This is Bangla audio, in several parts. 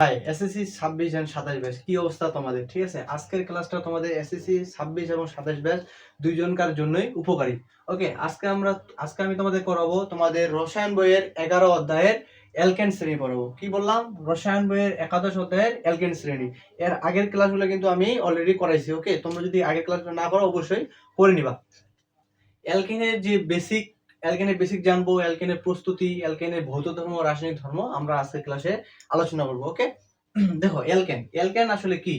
হাই এসএসসি ছাব্বিশ এবং সাতাশ ব্যাচ কি অবস্থা তোমাদের? ঠিক আছে? আজকের ক্লাসটা তোমাদের এসএসসি ছাব্বিশ এবং সাতাশ ব্যাচ দুইজনকার জন্যই উপকারী। ওকে আজকে আমরা, আজকে আমি তোমাদের করাবো তোমাদের রসায়ন বইয়ের এগারো অধ্যায়ের এলকেন শ্রেণি পড়াবো। কি বললাম? রসায়ন বইয়ের একাদশ অধ্যায়ের এলকেন শ্রেণি। এর আগের ক্লাসগুলো কিন্তু আমি অলরেডি করাইছি ওকে তোমরা যদি আগের ক্লাসটা না করো, অবশ্যই করে নিবা। অ্যালকেনের যে বেসিক অ্যালকেনের বেসিক জানব, অ্যালকেনের প্রস্তুতি, অ্যালকেনের ভৌত ধর্ম, রাসায়নিক ধর্ম আমরা আজকের ক্লাসে আলোচনা করব ওকে দেখো, অ্যালকেন। অ্যালকেন আসলে কি?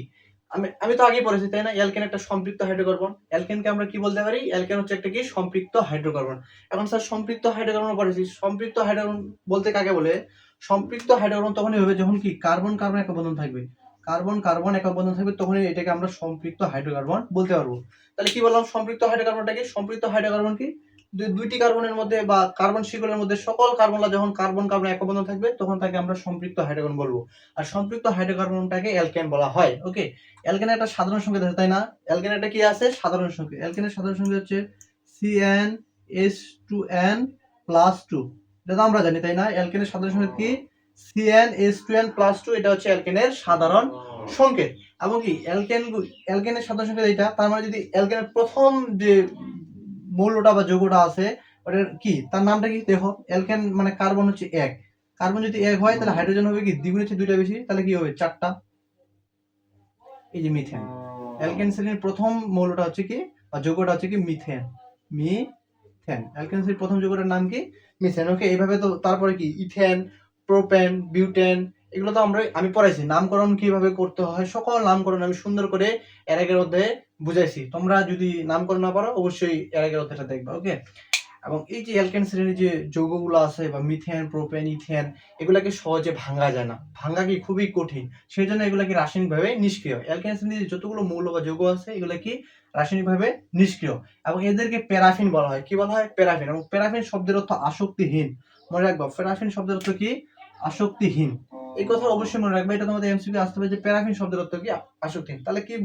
আমি আমি তো আগেই পড়েছি, তাই না? অ্যালকেন একটা সম্পৃক্ত হাইড্রোকার্বন অ্যালকেনকে আমরা কি বলতে পারি? অ্যালকেন হচ্ছে একটা কি? সম্পৃক্ত হাইড্রোকার্বন এখন স্যার সম্পৃক্ত হাইড্রোকার্বন পড়েছি। সম্পৃক্ত হাইড্রোকার্বন বলতে কাকে বলে? সম্পৃক্ত হাইড্রোকার্বন তখনই হবে যখন কি? কার্বন কার্বন একা বন্ধন থাকবে। কার্বন কার্বন একা বন্ধন থাকবে, তখনই এটাকে আমরা সম্পৃক্ত হাইড্রোকার্বন বলতে পারব। তাহলে কি বললাম? সম্পৃক্ত হাইড্রোকার্বনটা কি? সম্পৃক্ত হাইড্রোকার্বন কি? দুইটি কার্বনের মধ্যে বা কার্বন শিকলের মধ্যে সকল কার্বনলা যখন কার্বন কার্বন এক বন্ধন থাকবে, তখন তাকে আমরা সম্পৃক্ত হাইড্রোকার্বন বলব। আর সম্পৃক্ত হাইড্রোকার্বনটাকে অ্যালকেন বলা হয়, ওকে? অ্যালকেনের একটা সাধারণ সংকেত আছে, তাই না? অ্যালকেন একটা কি আছে? সাধারণ সংকেত। অ্যালকেনের সাধারণ সংকেত হচ্ছে CN S two n plus two এটা তো আমরা জানি, তাই না? অ্যালকেনের সাধারণ সংকেত কি? CN S two n plus two এটা হচ্ছে অ্যালকেনের সাধারণ সংকেত। এবং কি? অ্যালকেন অ্যালকেনের সাধারণ সংকেত এটা তার মানে যদি অ্যালকেনের প্রথম যে মৌলটা বা যৌগটা আছে, ওটার কি? তার নামটা কি? দেখো অ্যালকেন মানে কার্বন হচ্ছে এক। কার্বন যদি এক হয়, তাহলে হাইড্রোজেন হবে কি? দ্বিগুণ হচ্ছে দুইটা বেশি, তাহলে কি হবে? চারটা। এই যে মিথেন অ্যালকেন শ্রেণির প্রথম মৌলটা হচ্ছে কি? বা যৌগটা হচ্ছে কি? মিথেন মিথেন অ্যালকেন শ্রেণির প্রথম যৌগটার নাম কি? মিথেন ওকে এইভাবে তো তারপরে কি? ইথেন প্রোপেন বিউটেন এগুলো তো আমরা, আমি পড়াইছি। নামকরণ কীভাবে করতে হয়? সকল নামকরণ আমি সুন্দর করে এর আগের অধ্যায়ে বুঝাইছি। তোমরা যদি নাম নামকরণ না পারো, অবশ্যই এর আগের অধ্যায়টা দেখবা, ওকে? এবং এই যে অ্যালকেন শ্রেণির যে যৌগগুলো আছে বা মিথেন প্রোপেন ইথেন এগুলাকে সহজে ভাঙা যায় না। ভাঙা কি খুবই কঠিন। সেই জন্য এগুলাকে রাসায়নিকভাবে নিষ্ক্রিয়। অ্যালকেন শ্রেণির যতগুলো মৌল বা যৌগ আছে, এগুলো কি রাসায়নিকভাবে নিষ্ক্রিয়। এবং এদেরকে প্যারাফিন বলা হয়। কি বলা হয়? প্যারাফিন এবং প্যারাফিন শব্দের অর্থ আসক্তিহীন। মনে রাখব প্যারাফিন শব্দের অর্থ কি? আসক্তিহীন। এই কথা অবশ্যই মনে রাখবে। এটা তোমাদের এমসিকিউ আসতে হবে যে প্যারাফিন শব্দের অর্থ কি? আসক্তিহীন তাহলে কি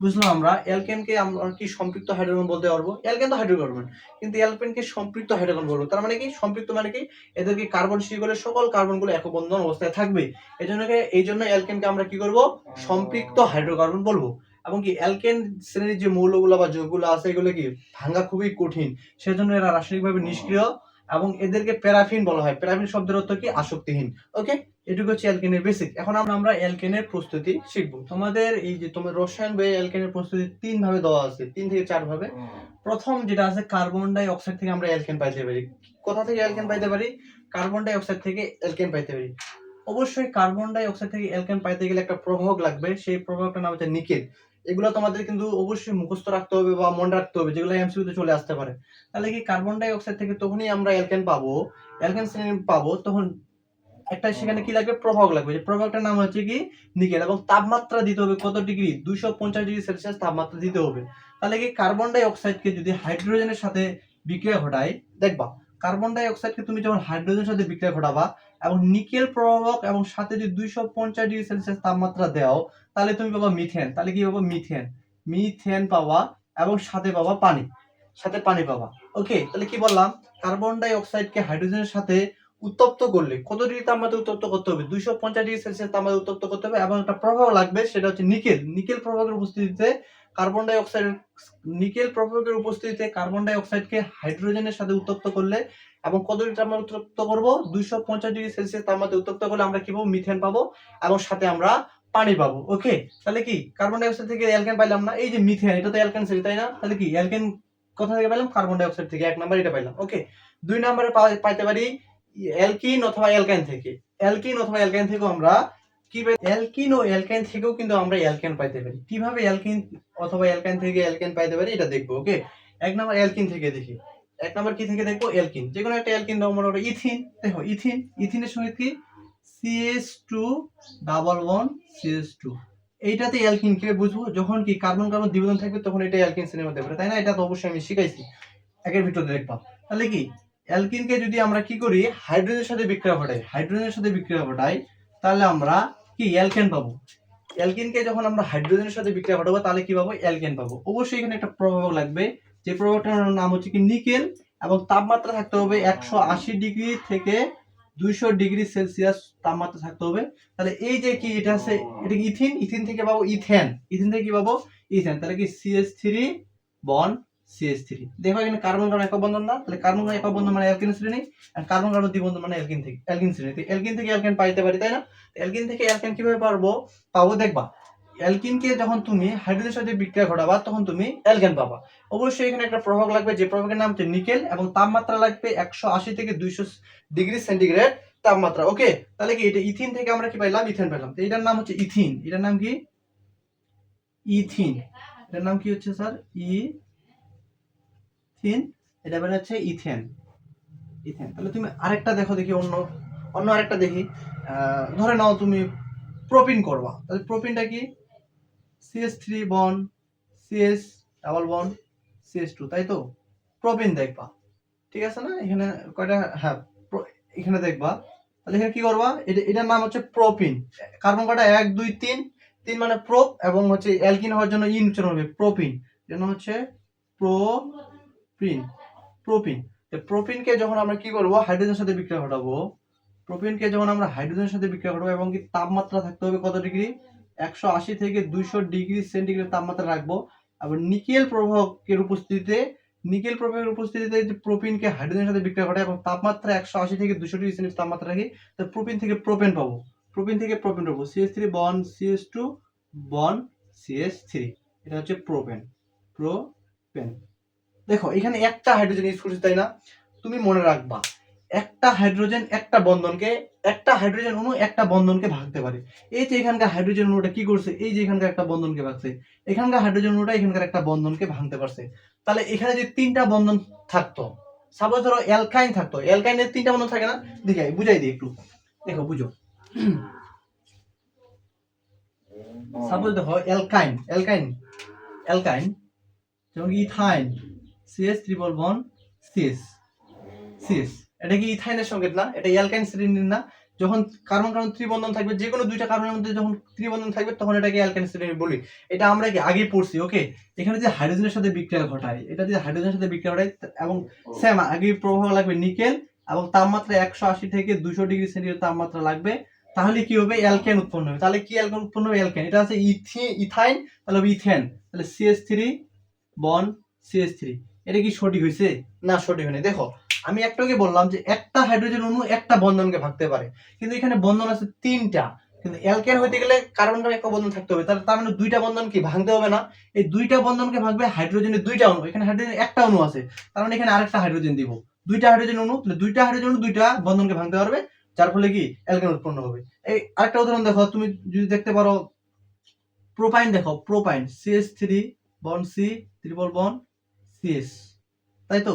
বুঝলাম আমরা অ্যালকেনকে আমরা কি সম্পৃক্ত হাইড্রোকার্বন বলতে পারব? অ্যালকেন তো হাইড্রোকার্বন কিন্তু অ্যালকেনকে সম্পৃক্ত হাইড্রোকার্বন বলব, তার মানে কি সম্পৃক্ত মানে কি? এদেরকে কার্বন শিকলের সকল কার্বনগুলো একবন্ধন অবস্থায় থাকবে। এই জন্য এই জন্য অ্যালকেনকে আমরা কি করব? সম্পৃক্ত হাইড্রোকার্বন বলব। এবং কি অ্যালকেন শ্রেণির যে মৌলগুলো বা যৌগগুলো আছে, এগুলো কি ভাঙা খুবই কঠিন, সেজন্য এরা রাসায়নিকভাবে নিষ্ক্রিয় এবং এদেরকে প্যারাফিন বলা হয়। প্যারাফিন শব্দের অর্থ কি? আসক্তিহীন। ওকে এটুকু হচ্ছে অ্যালকেনের বেসিক এখন আমরা অ্যালকেনের প্রস্তুতি শিখব। তোমাদের এই যে তোমার রসায়ন বইয়ে অ্যালকেনের প্রস্তুতি তিন ভাবে দেওয়া আছে তিন থেকে চার ভাবে। প্রথম যেটা আছে কার্বন ডাই অক্সাইড থেকে আমরা অ্যালকেন পাইতে পারি। কোথা থেকে অ্যালকেন পাইতে পারি? কার্বন ডাই অক্সাইড থেকে অ্যালকেন পাইতে পারি। অবশ্যই কার্বন ডাই অক্সাইড থেকে অ্যালকেন পাইতে গেলে একটা প্রভাবক লাগবে। সেই প্রভাবকটার নাম হচ্ছে নিকেল। এগুলো তোমাদের কিন্তু অবশ্যই মুখস্থ রাখতে হবে বা মনে রাখতে হবে যেগুলো এমসিকিউতে চলে আসতে পারে। তাহলে কি কার্বন ডাই অক্সাইড থেকে তখনই আমরা অ্যালকেন পাবো? অ্যালকেন শ্রেণি পাবো তখন একটা সেখানে কি লাগবে? প্রভাবক লাগবে। যে প্রভাবকটার নাম হচ্ছে কি? নিকেল। এবং তাপমাত্রা দিতে হবে কত ডিগ্রি? দুইশো পঞ্চাশ ডিগ্রি সেলসিয়াস তাপমাত্রা দিতে হবে। তাহলে কি কার্বন ডাই অক্সাইডকে যদি হাইড্রোজেনের সাথে বিক্রিয়া ঘটায়, দেখবা কার্বন ডাই অক্সাইডকে তুমি যখন হাইড্রোজেনের সাথে বিক্রিয়া ঘটাবা, এবং নিকেল প্রভাবক এবং সাথে যদি দুইশো পঞ্চাশ ডিগ্রি সেলসিয়াস তাপমাত্রা দাও, তাহলে তুমি পাবা মিথেন তাহলে কি পাবা? মিথেন মিথেন পাওয়া এবং সাথে পাবা পানি। সাথে পানি পাবা। ওকে তাহলে কি বললাম? কার্বন ডাই অক্সাইডকে হাইড্রোজেনের সাথে উত্তপ্ত করলে, কত ডিগ্রি তাপমাত্রা উত্তপ্ত করতে হবে? দুইশো পঞ্চাশ ডিগ্রি সেলসিয়াস তাপমাত্রা উত্তপ্ত করতে হবে এবং একটা প্রভাব লাগবে, সেটা হচ্ছে নিকেল। নিকেল প্রভাবের উপস্থিতিতে কার্বন ডাই অক্সাইড নিকেল প্রভাবের উপস্থিতিতে কার্বন ডাই অক্সাইডকে হাইড্রোজেনের সাথে উত্তপ্ত করলে এবং কত ডিগ্রি তাপমাত্রা উত্তপ্ত করব? দুইশো পঞ্চাশ ডিগ্রি সেলসিয়াস তাপমাত্রা উত্তপ্ত করলে আমরা কি পাবো? মিথেন পাবো এবং সাথে আমরা পানি পাবো। ওকে তাহলে কি? কার্বন ডাই অক্সাইড থেকে অ্যালকেন পাইলাম না? এই যে মিথেন, এটা তো অ্যালকেন সেল, তাই না? তাহলে কি? অ্যালকেন কোথা থেকে পেলাম কার্বন ডাই অক্সাইড থেকে, এক নাম্বার এটা পাইলাম। ওকে দুই নম্বরে পাইতে পারি অ্যালকিন অথবা অ্যালকাইন থেকে। অ্যালকিন অথবা অ্যালকাইন থেকেও আমরা কি অ্যালকিন ও অ্যালকাইন থেকেও কিন্তু আমরা অ্যালকেন পাইতে পারি। কীভাবে অ্যালকিন অথবা অ্যালকাইন থেকে অ্যালকেন পাইতে পারি এটা দেখব, ওকে? এক নম্বর অ্যালকিন থেকে দেখি। এক নম্বর কি থেকে দেখব? অ্যালকিন যে কোনো একটা অ্যালকিন দাও মনে ইথিন দেখো ইথিন ইথিনের সঙ্গে কি? CS two double one CS two এইটাতে অ্যালকিন কে বুঝব? যখন কি কার্বন কার্বন দ্বিবন্ধন থাকবে, তখন এটা অ্যালকিন শ্রেণির মধ্যে পড়ে। তাই না? এটা তো অবশ্যই আমি শিখাইছি। একের ভিতরে দেখবা তাহলে কি? অ্যালকিনকে যদি আমরা কি করি? হাইড্রোজেনের সাথে বিক্রিয়া ঘটাই। হাইড্রোজেনের সাথে বিক্রিয়া ঘটাই, তাহলে আমরা কি? অ্যালকেন পাবো। অ্যালকিনকে যখন আমরা হাইড্রোজেনের সাথে বিক্রিয়া ঘটাবো, তাহলে কি পাবো? অ্যালকেন পাবো। অবশ্যই এখানে একটা প্রভাবক লাগবে। যে প্রভাবকটার নাম হচ্ছে কি? নিকেল, এবং তাপমাত্রা থাকতে হবে একশো আশি ডিগ্রি থেকে দুইশো ডিগ্রি সেলসিয়াস তাপমাত্রা থাকতে হবে। তাহলে এই যে কি, এটা আছে এটা কি? ইথিন? ইথিন থেকে পাবো ইথেন। ইথিন থেকে কি পাবো? ইথেন। তাহলে কি? CS three bond CS three দেখো এখানে কার্বন কার্বন একক বন্ধন না, তাহলে কার্বন কার্বন একক বন্ধন মানে অ্যালকিন শ্রেণি, আর কার্বন কার্বন দ্বিবন্ধন মানে অ্যালকিন থেকে অ্যালকিন শ্রেণি। অ্যালকিন থেকে অ্যালকেন পাইতে পারি, তাই না? অ্যালকিন থেকে অ্যালকেন কীভাবে পারব? পাবো দেখবা অ্যালকিনকে যখন তুমি হাইড্রোজেনের সাথে বিক্রিয়া ঘটাবা, তখন তুমি অ্যালকেন পাবা। অবশ্যই এখানে একটা প্রভাব লাগবে, যে প্রভাবের নাম হচ্ছে নিকেল, এবং তাপমাত্রা লাগবে একশো আশি থেকে দুইশো ডিগ্রি সেন্টিগ্রেড তাপমাত্রা, ওকে? তাহলে কি এটা ইথিন থেকে আমরা কি পাইলাম? ইথেন পেলাম এটার নাম হচ্ছে ইথিন। এটার নাম কি? ইথিন। এটার নাম কি হচ্ছে, স্যার? ইথিন, এটা হচ্ছে ইথেন। ইথেন। তাহলে তুমি আরেকটা দেখো দেখি, অন্য অন্য আরেকটা দেখি। ধরে নাও তুমি প্রোপিন করবা। তাহলে প্রোপিনটা কি? CS three bond CS double bond CS two তাই তো? প্রোপিন দেখবা। ঠিক আছে না? এখানে কয়টা? হ্যাঁ এখানে দেখবা। তাহলে এখানে কি করবা? এটা, এটার নাম হচ্ছে প্রোপিন। কার্বন কয়টা? এক, দুই, তিন। তিন মানে প্রোপ এবং হচ্ছে অ্যালকিন হওয়ার জন্য ইন উচ্চারণ হবে প্রোপিন। জন্য হচ্ছে প্রোপিন প্রোপিন তো প্রোপিনকে যখন আমরা কি করব? হাইড্রোজেনের সাথে বিক্রিয়া ঘটাবো। প্রোপিনকে যখন আমরা হাইড্রোজেনের সাথে বিক্রিয়া ঘটাবো এবং কি তাপমাত্রা থাকতে হবে কত ডিগ্রি? একশো আশি থেকে দুইশো ডিগ্রি সেন্টিগ্রেড তাপমাত্রা রাখব। আবার নিকেল প্রভাবকের উপস্থিতিতে, নিকেল প্রভাবের উপস্থিতিতে যে প্রোপিনকে হাইড্রোজেনের সাথে বিক্রিয়া ঘটায় এবং তাপমাত্রা একশো আশি থেকে দুশো ডিগ্রি সেন্টিগ্রেড তাপমাত্রা রাখি, তো প্রোপিন থেকে প্রোপেন পাবো। প্রোপিন থেকে প্রোপেন পাবো। CS three bond CS two bond CS three এটা হচ্ছে প্রোপেন প্রোপেন দেখো, এখানে একটা হাইড্রোজেন ইউজ করছি, তাই না? তুমি মনে রাখবা, একটা হাইড্রোজেন একটা বন্ধনকে, একটা হাইড্রোজেন অণু একটা বন্ধনকে ভাঙতে পারে। এই যে এখানকার হাইড্রোজেন অণুটা কি করছে? এই যে এখানকার একটা বন্ধনকে ভাঙছে। এখানকার হাইড্রোজেন অণুটা এখানকার একটা বন্ধনকে ভাঙতে পারছে। তাহলে এখানে যে তিনটা বন্ধন থাকতো সাপোজ ধরো অ্যালকাইন থাকতো অ্যালকাইনের তিনটা বন্ধন থাকে না? দেখাই, বুঝাই দিই একটু। দেখো, বুঝো। সাপোজ দেখো অ্যালকাইন অ্যালকাইন অ্যালকাইন যেমন ethyne CS triple bond CS CS এটা কি ইথাইনের সংকেত না? এটা অ্যালকাইন শ্রেণির না? যখন কার্বন কার্বন ত্রিবন্ধন থাকবে যে কোনো দুইটা কার্বনের মধ্যে যখন ত্রিবন্ধন থাকবে, তখন এটাকে অ্যালকাইন শ্রেণি বলি। এটা আমরা কি আগে পড়ছি? ওকে এখানে যে হাইড্রোজেনের সাথে বিক্রিয়া ঘটায়, এটা যে হাইড্রোজেনের সাথে বিক্রিয়া ঘটায় এবং সেম আগে প্রভাব লাগবে নিকেল, এবং তাপমাত্রা একশো আশি থেকে দুশো ডিগ্রি সেন্টিগ্রেড তাপমাত্রা লাগবে। তাহলে কি হবে? অ্যালকেন উৎপন্ন হবে। তাহলে কি অ্যালকেন উৎপন্ন হবে? অ্যালকেন এটা আছে ইথি ইথাইন, তাহলে ইথেন। তাহলে CS three bond CS three এটা কি সঠিক হয়েছে না, সঠিক হয়নি। দেখো, আমি একটাকে বললাম যে একটা হাইড্রোজেন অণু একটা বন্ধনকে ভাগতে পারে। কিন্তু এখানে বন্ধন আছে তিনটা। কিন্তু অ্যালকেন হইতে গেলে কার্বন কার্বন একটা বন্ধন থাকতে হবে। তাহলে তার মানে দুইটা বন্ধন কি? ভাঙতে হবে না। এই দুইটা বন্ধনকে ভাগবে হাইড্রোজেনের দুইটা অণু। এখানে হাইড্রোজেন একটা অণু আছে। তার মানে এখানে আরেকটা হাইড্রোজেন দিব। দুইটা হাইড্রোজেন অণু, তাহলে দুইটা হাইড্রোজেন অণু দুইটা বন্ধনকে ভাঙতে পারবে, যার ফলে কি? অ্যালকেন উৎপন্ন হবে। এই আরেকটা উদাহরণ দেখো, তুমি যদি দেখতে পারো প্রোপাইন দেখো propyne CS three bond C triple bond CS তাই তো?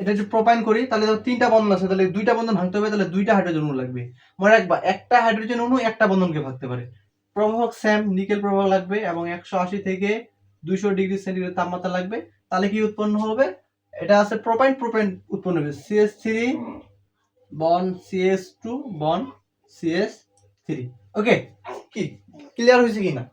এটা যদি প্রোপাইন করি, তাহলে ধরো তিনটা বন্ধন আছে, তাহলে দুইটা বন্ধন ভাঙতে হবে, তাহলে দুইটা হাইড্রোজেন অণু লাগবে। মনে রাখবা, একটা হাইড্রোজেন অণু একটা বন্ধনকে ভাগতে পারে। প্রভাবক স্যাম নিকেল প্রভাবক লাগবে এবং একশো আশি থেকে দুইশো ডিগ্রি সেন্টিগ্রেড তাপমাত্রা লাগবে। তাহলে কি উৎপন্ন হবে? এটা আছে প্রোপাইন প্রোপাইন উৎপন্ন হবে। CS three bond CS two bond CS three okay কি? ক্লিয়ার হয়েছে কি না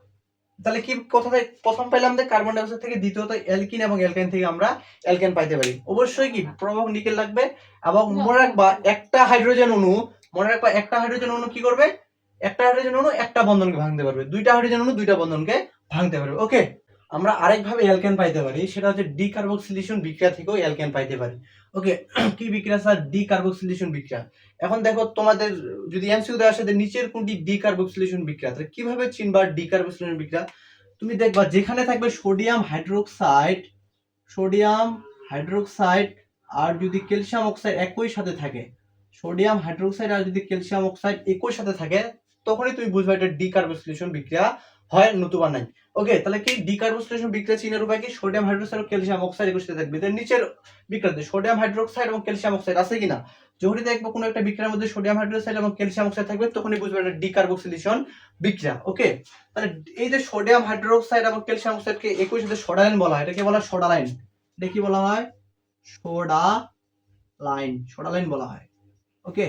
তাহলে কি কথা থেকে প্রথম পাইলাম যে কার্বন ডাইঅক্সাইড থেকে দ্বিতীয়ত অ্যালকিন এবং অ্যালকাইন থেকে আমরা অ্যালকেন পাইতে পারি। অবশ্যই কি প্রভাবক নিকেল লাগবে এবং মনে রাখবা একটা হাইড্রোজেন অণু মনে রাখবা একটা হাইড্রোজেন অণু কি করবে? একটা হাইড্রোজেন অণু একটা বন্ধনকে ভাঙতে পারবে। দুইটা হাইড্রোজেন অণু দুইটা বন্ধনকে ভাঙতে পারবে। ওকে আমরা আরেকভাবে অ্যালকেন পাইতে পারি, সেটা হচ্ছে ডি ডিকার্বক্সিলেশন বিক্রিয়া থেকেও অ্যালকেন পাইতে পারি। ওকে কি বিক্রিয়া স্যার ডি ডিকার্বক্সিলেশন বিক্রিয়া। এখন দেখো তোমাদের, যদি এমসিউ দেওয়া আসে নিচের কোনটি ডিকার্বক্সিলেশন বিক্রিয়া? তাহলে কীভাবে চিনবা ডি ডিকার্বক্সিলেশন বিক্রিয়া? তুমি দেখবা যেখানে থাকবে সোডিয়াম হাইড্রোক্সাইড সোডিয়াম হাইড্রোক্সাইড আর যদি ক্যালসিয়াম অক্সাইড একই সাথে থাকে সোডিয়াম হাইড্রোক্সাইড আর যদি ক্যালসিয়াম অক্সাইড একই সাথে থাকে, তখনই তুমি বুঝবা এটা ডি ডিকার্বক্সিলেশন বিক্রিয়া। হয় নতুবা নাই। ওকে তাহলে কি ডিকার্বক্সিলেশন বিক্রিয়া চিনের উপায় কি? সোডিয়াম হাইড্রোক্সাইড ও ক্যালসিয়াম অক্সাইড একই সাথে থাকবে। তাহলে নিচের বিক্রিয়াতে সোডিয়াম হাইড্রোক্সাইড এবং ক্যালসিয়াম অক্সাইড আছে কিনা? যখনই দেখব কোনো একটা বিক্রিয়ার মধ্যে সোডিয়াম হাইড্রোক্সাইড এবং ক্যালসিয়াম অক্সাইড থাকবে, তখনই বুঝবে এটা ডিকার্বক্সিলেশন বিক্রিয়া। ওকে তাহলে এই যে সোডিয়াম হাইড্রোক্সাইড এবং ক্যালসিয়াম অক্সাইডকে একই সাথে সোডালাইন বলা হয়, এটাকে বলা হয় সোডালাইন এটা কি বলা হয়? সোডা লাইন সোডালাইন বলা হয়। ওকে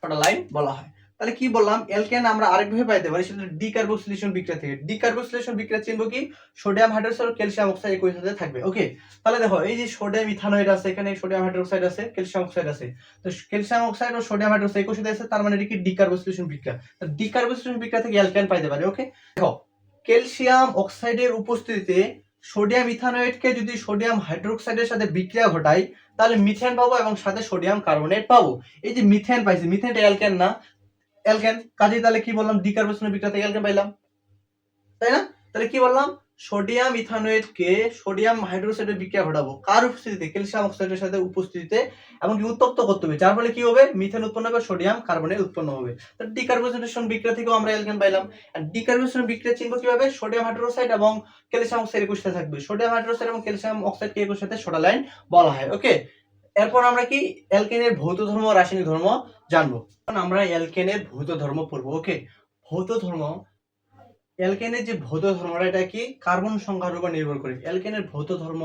সোডালাইন বলা হয়। তাহলে কি বললাম? অ্যালকেন আমরা আরেকভাবে পাইতে পারি, সেটা ডিকার্বক্সিলেশন বিক্রিয়া থেকে। ডিকার্বক্সিলেশন বিক্রিয়া চিনব কি? সোডিয়াম হাইড্রোক্সাইড ক্যালসিয়াম অক্সাইড একই সাথে থাকবে ওকে তাহলে দেখো, এই যে সোডিয়াম ইথানয়েড আছে, এখানে সোডিয়াম হাইড্রোক্সাইড আছে ক্যালসিয়াম অক্সাইড আছে। তো ক্যালসিয়াম অক্সাইড ও সোডিয়াম হাইড্রোক্সাইড একই সাথে আছে, তার মানে কি? ডিকার্বক্সিলেশন বিক্রিয়া। তো ডিকার্বক্সিলেশন বিক্রিয়া থেকে অ্যালকেন পাইতে পারি ওকে দেখো ক্যালসিয়াম অক্সাইডের উপস্থিতিতে সোডিয়াম ইথানয়েডকে যদি সোডিয়াম হাইড্রোক্সাইডের সাথে বিক্রিয়া ঘটাই, তাহলে মিথেন পাবো এবং সাথে সোডিয়াম কার্বনেট পাবো। এই যে মিথেন পাইছি মিথেনটা অ্যালকেন না অ্যালকেন কাজেই তাহলে কি বললাম? ডিকার্বক্সিলেশন বিক্রিয়া থেকে অ্যালকেন পাইলাম। তাই না? তাহলে কি বললাম? সোডিয়াম ইথানয়েডকে সোডিয়াম হাইড্রোক্সাইডের বিক্রিয়া ঘটাবো। কার উপস্থিতিতে? ক্যালসিয়াম অক্সাইডের সাথে উপস্থিতিতে এবং কি উত্তপ্ত করতে হবে। যার ফলে কি হবে? মিথেন উৎপন্ন হবে, সোডিয়াম কার্বনেট উৎপন্ন হবে। তো ডিকার্বক্সিলেশন বিক্রিয়া থেকেও আমরা অ্যালকেন পাইলাম। আর ডিকার্বক্সিলেশন বিক্রিয়া চিনব কীভাবে? সোডিয়াম হাইড্রোক্সাইড এবং ক্যালসিয়াম অক্সাইড একুশ থাকবে। সোডিয়াম হাইড্রোক্সাইড এবং ক্যালসিয়াম অক্সাইডকে একুশ সাথে সোডা লাইন বলা হয়। ওকে? এরপর আমরা কি? অ্যালকেনের ভৌত ধর্ম, রাসায়নিক ধর্ম জানব। আমরা অ্যালকেনের ভৌত ধর্ম পড়ব ওকে ভৌত ধর্ম অ্যালকেনের যে ভৌত ধর্মটা, এটা কি? কার্বন সংখ্যার উপর নির্ভর করে। অ্যালকেনের ভৌত ধর্ম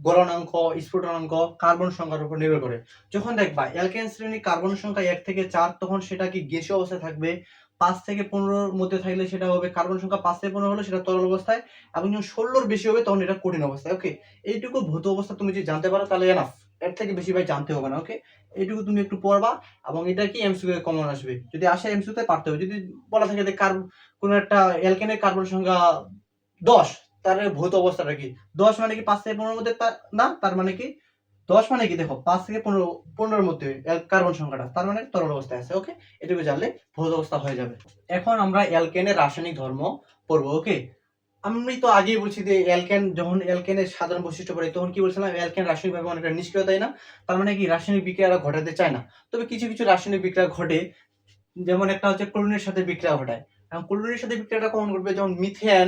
গলনাঙ্ক, স্ফুটনাঙ্ক কার্বন সংখ্যার উপর নির্ভর করে। যখন দেখবা অ্যালকেন শ্রেণি কার্বন সংখ্যা এক থেকে চার, তখন সেটা কি গ্যাসীয় অবস্থায় থাকবে? পাঁচ থেকে পনেরোর মধ্যে থাকলে সেটা হবে, কার্বন সংখ্যা পাঁচ থেকে পনেরো হলে সেটা তরল অবস্থায়, এবং যখন ষোলোর বেশি হবে তখন এটা কঠিন অবস্থায় ওকে এইটুকু ভৌত অবস্থা তুমি যদি জানতে পারো তাহলে এনাফ এর থেকে বেশি ভাই জানতে হবে না ওকে এইটুকু তুমি একটু পড়বা, এবং এটা কি এমসিউ কমন আসবে? যদি আসে এমসিউ তে পারতে হবে, যদি বলা থাকে যে কার কোন একটা অ্যালকেনের কার্বন সংখ্যা দশ, তার ভৌত অবস্থাটা কি? দশ মানে কি পাঁচ থেকে পনেরোর মধ্যে না? তার মানে কি দশ মানে কি? দেখো, পাঁচ থেকে পনেরো, পনেরোর মধ্যে কার্বন সংখ্যাটা, তার মানে তরল অবস্থায় আছে ওকে এটুকু জানলে ভৌত অবস্থা হয়ে যাবে। এখন আমরা অ্যালকেনের রাসায়নিক ধর্ম পড়ব ওকে আমি তো আগেই বলছি যে অ্যালকেন যখন অ্যালকেনের সাধারণ বৈশিষ্ট্য পড়ে, তখন কি বলছিলাম অ্যালকেন রাসায়নিকভাবে অনেকটা নিষ্ক্রিয় তাই না? তার মানে কি, রাসায়নিক বিক্রিয়া ঘটাতে চায় না। তবে কিছু কিছু রাসায়নিক বিক্রিয়া ঘটে, যেমন একটা হচ্ছে ক্লোরিনের সাথে বিক্রিয়া ঘটায়। এবং ক্লোরিনের সাথে বিক্রিয়াটা কমন করবে যেমন মিথেন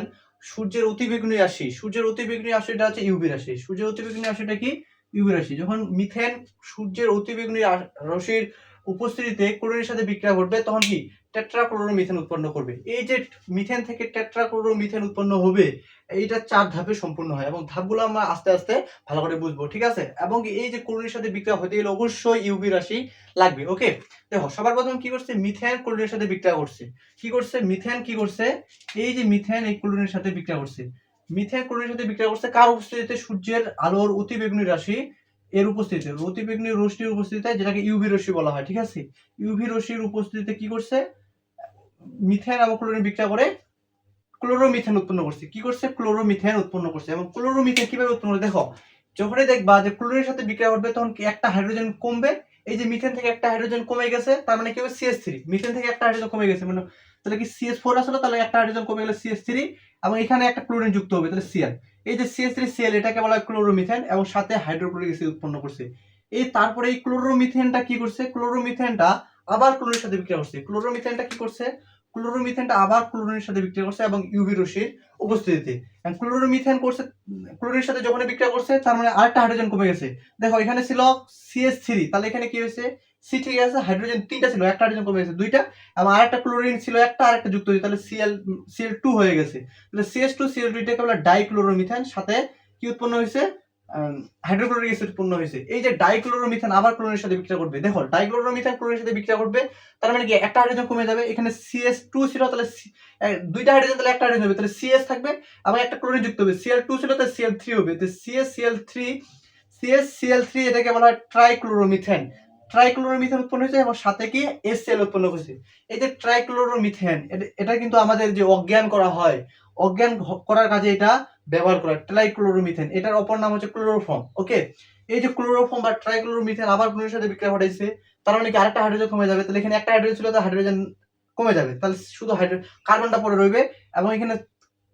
সূর্যের অতিবেগুনি রাশি, সূর্যের অতিবেগুনি রাশিটা হচ্ছে ইউভি রাশি, সূর্যের অতিবেগুনি রাশিটা কি? ইউভি রাশি যখন মিথেন সূর্যের অতিবেগুনি রশ্মির উপস্থিতিতে ক্লোরিনের সাথে বিক্রিয়া ঘটবে, তখন কি? টেট্রাক্লোরোমিথেন উৎপন্ন করবে। এই যে মিথেন থেকে টেট্রাক্লোরোমিথেন উৎপন্ন হবে, এইটা চার ধাপে সম্পূর্ণ হয় এবং ধাপগুলো আমরা আস্তে আস্তে ভালো করে বুঝব, ঠিক আছে? এবং এই যে ক্লোরিনের সাথে বিক্রিয়া হতে গেলে অবশ্যই ইউভি রাশি লাগবে, ওকে? দেখো, সবার প্রথম কি করছে? মিথেন ক্লোরিনের সাথে বিক্রিয়া করছে। কি করছে? মিথেন কি করছে? এই যে মিথেন এই ক্লোরিনের সাথে বিক্রিয়া করছে। মিথেন ক্লোরিনের সাথে বিক্রিয়া করছে কার উপস্থিতিতে? সূর্যের আলোর অতিবেগুনি রাশি এর উপস্থিতিতে। অতিবেগুনি রশ্মির উপস্থিতিতে যেটাকে ইউভি রশ্মি বলা হয়, ঠিক আছে? ইউভি রশ্মির উপস্থিতিতে কি করছে? মিথেন এবং ক্লোরিন বিক্রিয়া করে ক্লোরোমিথেন উৎপন্ন করছে। কি করছে? ক্লোরোমিথেন উৎপন্ন করছে এবং ক্লোরোমিথেন কীভাবে উৎপন্ন করে? দেখো, যখনই দেখবা যে ক্লোরিনের সাথে বিক্রিয়া ঘটবে তখন কি একটা হাইড্রোজেন কমবে? এই যে মিথেন থেকে একটা হাইড্রোজেন কমে গেছে, তার মানে কি হবে? সিএস থ্রি মিথেন থেকে একটা হাইড্রোজেন কমে গেছে মানে তাহলে কি সিএস ফোর আসলো তাহলে একটা হাইড্রোজেন কমে গেলে সিএস থ্রি এবং এখানে একটা ক্লোরিন যুক্ত হবে, তাহলে সিএল এই যে সিএস থ্রি সিএল এটাকে বলা হয় ক্লোরোমিথেন এবং সাথে হাইড্রোক্লোরিক অ্যাসিড উৎপন্ন করছে। এই তারপরে এই ক্লোরোমিথেনটা কি করছে? ক্লোরোমিথেনটা আবার ক্লোরিনের সাথে বিক্রিয়া করছে। ক্লোরোমিথেনটা কি করছে? ক্লোরোমিথেনটা আবার ক্লোরিনের সাথে বিক্রিয়া করছে এবং ইউভি রশ্মির উপস্থিতিতে। ক্লোরোমিথেন করছে ক্লোরিনের সাথে যখন বিক্রিয়া করছে, তার মানে আরেকটা হাইড্রোজেন কমে গেছে। দেখো, এখানে ছিল সিএস থ্রি তাহলে এখানে কি হয়েছে? সি ঠিক আছে হাইড্রোজেন তিনটা ছিল, একটা হাইড্রোজেন কমে গেছে, দুইটা, এবং আরেকটা ক্লোরিন ছিল, একটা আরেকটা যুক্ত হয়েছে, তাহলে সিএল সিএল টু হয়ে গেছে। তাহলে সিএস টু সিএল টু এটাকে বলা ডাইক্লোরোমিথেন সাথে কি উৎপন্ন হয়েছে? হাইড্রোক্লোরিক অ্যাসিড উৎপন্ন হয়েছে। এই যে ডাইক্লোরোমিথেন আবার ক্লোরিনের সাথে বিক্রিয়া করবে, দেখো ডাইক্লোরোমিথেন ক্লোরিনের সাথে বিক্রিয়া করবে, তার মানে কি একটা হাইড্রোজেন কমে যাবে, এখানে সিএস টু ছিল, তাহলে দুইটা হাইড্রোজেন তাহলে একটা হাইড্রোজেন হবে, তাহলে সিএস থাকবে, আবার একটা ক্লোরিন যুক্ত হবে সিএল টু ছিল, তাহলে সিএল থ্রি হবে, তো CS CL three CS CL three এটাকে বলা হয় ট্রাইক্লোরোমিথেন ট্রাইক্লোরোমিথেন উৎপন্ন হয়েছে এবং সাথে কি এসএল উৎপন্ন হয়েছে। এই যে ট্রাইক্লোরোমিথেন, এটা- কিন্তু আমাদের যে অজ্ঞান করা হয়, অজ্ঞান করার কাজে এটা ব্যবহার করা ট্রাইক্লোরোমিথেন। এটার অপর নাম হচ্ছে ক্লোরোফর্ম ওকে এই যে ক্লোরোফর্ম বা ট্রাইক্লোরোমিথেন আবার ক্লোরিনের সাথে বিক্রিয়া ঘটাইছে, তার মানে কি আরেকটা হাইড্রোজেন কমে যাবে? তাহলে এখানে একটা হাইড্রোজেন ছিল, তো হাইড্রোজেন কমে যাবে। তাহলে শুধু হাইড্রো কার্বনটা পরে রইবে এবং এখানে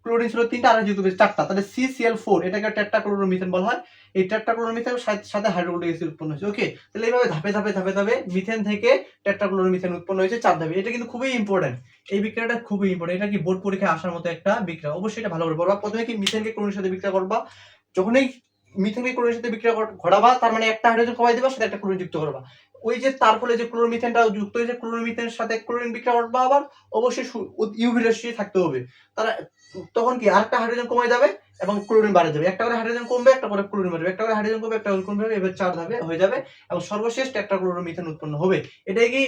ক্লোরিন ছিল তিনটা আর হবে চারটা। তাহলে সি সিএল ফোর এটাকে টেট্টা ক্লোরোমিথেন বলা হয়। এই টেট্টা ক্লোরোমিথেন সাথে হাইড্রোক্লোরিক অ্যাসিড উৎপন্ন হয়েছে। ওকে তাহলে এইভাবে ধাপে ধাপে ধাপে ধাপে মিথেন থেকে টেট্টা ক্লোরোমিথেন উৎপন্ন হয়েছে চার ধাপে। এটা কিন্তু খুবই ইম্পর্টেন্ট এই বিক্রিয়াটা খুবই ইম্পর্টেন্ট এটা কি বোর্ড পরীক্ষায় আসার মতো একটা বিক্রিয়া। অবশ্যই এটা ভালো করে পড়বা প্রথমে কি মিথেনকে ক্লোরিনের সাথে বিক্রিয়া করবা? যখনই মিথেনকে ক্লোরিনের সাথে বিক্রিয়া ঘট- ঘটাবা, তার মানে একটা হাইড্রোজেন কমাই দিবা, সাথে একটা ক্লোরিন যুক্ত করবা। ওই যে তার ফলে যে ক্লোরোমিথেনটা যুক্ত হয়েছে, ক্লোরোমিথেনের সাথে ক্লোরিন বিক্রিয়া করবা আবার অবশ্যই ইউভি রশ্মি থাকতে হবে। তারা, তখন কি আরেকটা হাইড্রোজেন কমে যাবে এবং ক্লোরিন বাড়ে যাবে। একটা করে হাইড্রোজেন কমবে, একটা করে ক্লোরিন বাড়বে। একটা করে হাইড্রোজেন কমবে, একটা করে ক্লোরিন বাড়বে এবার চার ধাপে হয়ে যাবে এবং সর্বশেষ একটা ক্লোরোমিথেন উৎপন্ন হবে। এটাই কি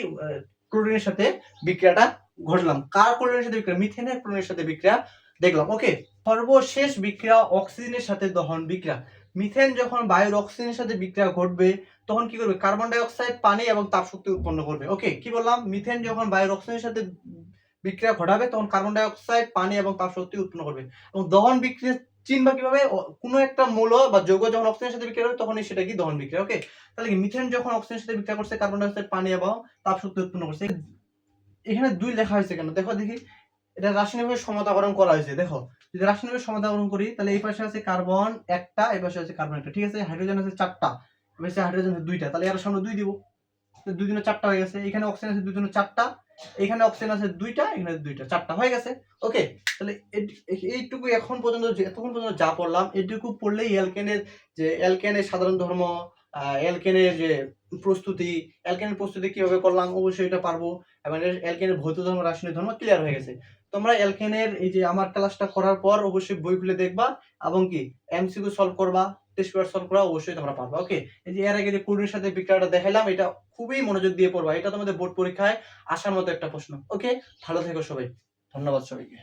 ক্লোরিনের সাথে বিক্রিয়াটা ঘটলাম। কার ক্লোরিনের সাথে বিক্রিয়া? মিথেনের ক্লোরিনের সাথে বিক্রিয়া দেখলাম। ওকে সর্বশেষ বিক্রিয়া অক্সিজেনের সাথে দহন বিক্রিয়া। মিথেন যখন বায়ুর অক্সিজেনের সাথে বিক্রিয়া ঘটবে, তখন কি করবে? কার্বন ডাই অক্সাইড পানি এবং তাপ শক্তি উৎপন্ন করবে। ওকে কি বললাম? মিথেন যখন বায়ুর অক্সিজেনের সাথে বিক্রিয়া ঘটাবে, তখন কার্বন ডাই অক্সাইড পানি এবং তাপ শক্তি উৎপন্ন করবে। এবং দহন বিক্রিয়া চিনবা কীভাবে? কোনো একটা মৌল বা যৌগ যখন অক্সিজেনের সাথে বিক্রিয়া হবে তখনই সেটা কি দহন বিক্রিয়া। ওকে তাহলে কি মিথেন যখন অক্সিজেনের সাথে বিক্রিয়া করছে, কার্বন ডাই অক্সাইড পানি এবং তাপ শক্তি উৎপন্ন করছে? এখানে দুই লেখা হয়েছে কেন? দেখো দেখি। এটা রাসায়নিকভাবে সমতাকরণ করা হয়েছে, দেখো। যদি রাসায়নিকভাবে সমতাকরণ করি, তাহলে এই পাশে আছে কার্বন একটা, এই পাশে আছে কার্বন একটা, ঠিক আছে? হাইড্রোজেন আছে চারটা, এই হাইড্রোজেন আছে দুইটা, তাহলে এর সামনে দুই দিব। দুই দিনে চারটা হয়ে গেছে। এখানে অক্সিজেন আছে দুই দিনে চারটা, এখানে অক্সিজেন আছে দুইটা, এখানে দুইটা, চারটা, হয়ে গেছে। ওকে তাহলে এইটুকু এখন পর্যন্ত এতক্ষণ পর্যন্ত যা পড়লাম, এটুকু পড়লেই অ্যালকেনের যে অ্যালকেনের সাধারণ ধর্ম অ্যালকেনের যে প্রস্তুতি অ্যালকেনের প্রস্তুতি কীভাবে করলাম, অবশ্যই এটা পারব। এবং অ্যালকেনের ভৌত ধর্ম, রাসায়নিক ধর্ম ক্লিয়ার হয়ে গেছে। তোমরা অ্যালকেনের এই যে আমার ক্লাসটা করার পর অবশ্যই বই খুলে দেখবা এবং কি এমসিকিউ সলভ করবা টেস্ট পেপার সলভ করা অবশ্যই তোমরা পারবা ওকে এই যে এর আগে যে কুড়ির সাথে বিক্রিয়াটা দেখালাম এটা খুবই মনোযোগ দিয়ে পড়বা, এটা তোমাদের বোর্ড পরীক্ষায় আসার মতো একটা প্রশ্ন ওকে ভালো থেকো সবাই, ধন্যবাদ সবাইকে।